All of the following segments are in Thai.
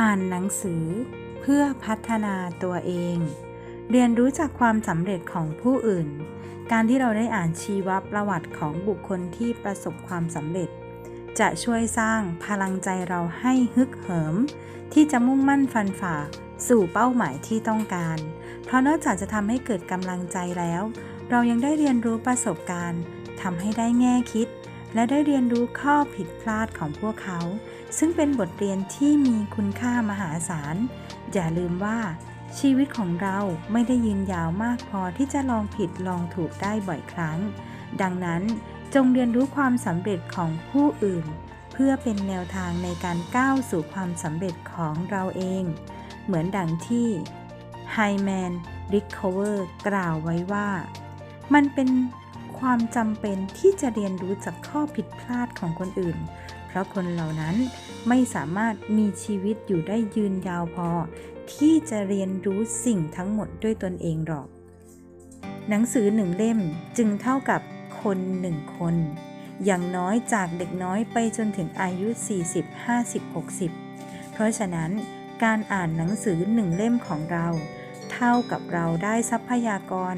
อ่านหนังสือเพื่อพัฒนาตัวเอง เรียนรู้จากความสำเร็จของผู้อื่น การที่เราได้อ่านชีวประวัติของบุคคลที่ประสบความสำเร็จ จะช่วยสร้างพลังใจเราให้ฮึกเหิม ที่จะมุ่งมั่นฟันฝ่าสู่เป้าหมายที่ต้องการ เพราะนอกจากจะทำให้เกิดกำลังใจแล้ว เรายังได้เรียนรู้ประสบการณ์ทำให้ได้แง่คิด และได้เรียนรู้ข้อผิดพลาดของพวกเขา ซึ่งเป็นบทเรียนที่มีคุณค่ามหาศาล อย่าลืมว่า ชีวิตของเราไม่ได้ยืนยาวมากพอที่จะลองผิดลองถูกได้บ่อยครั้ง ดังนั้นจงเรียนรู้ความสำเร็จของผู้อื่น เพื่อเป็นแนวทางในการก้าวสู่ความสำเร็จของเราเอง เหมือนดังที่ไฮแมนริคคเวอร์กล่าวไว้ว่า มันเป็น ความจำเป็นที่จะเรียนรู้จากข้อผิดพลาดของคนอื่น เพราะคนเหล่านั้นไม่สามารถมีชีวิตอยู่ได้ยืนยาวพอ ที่จะเรียนรู้สิ่งทั้งหมดด้วยตนเองหรอก หนังสือหนึ่งเล่มจึงเท่ากับคนหนึ่งคน อย่างน้อยจากเด็กน้อยไปจนถึงอายุ 40 50 60 เพราะฉะนั้นการอ่านหนังสือหนึ่งเล่มของเรา เท่ากับเราได้ทรัพยากร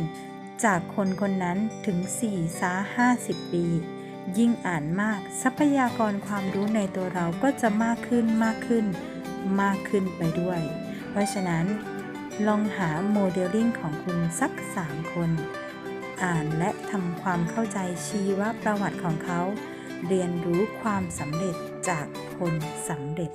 จากคนคนนั้นถึง4ซา50 ปี ยิ่งอ่านมากทรัพยากรความรู้ในตัวเราก็จะมากขึ้นมากขึ้น มากขึ้นไปด้วย เพราะฉะนั้น ลองหาโมเดลลิ่งของคุณสัก 3 คน อ่านและทำความเข้าใจชีวประวัติของเขา เรียนรู้ความสำเร็จจากคนสำเร็จ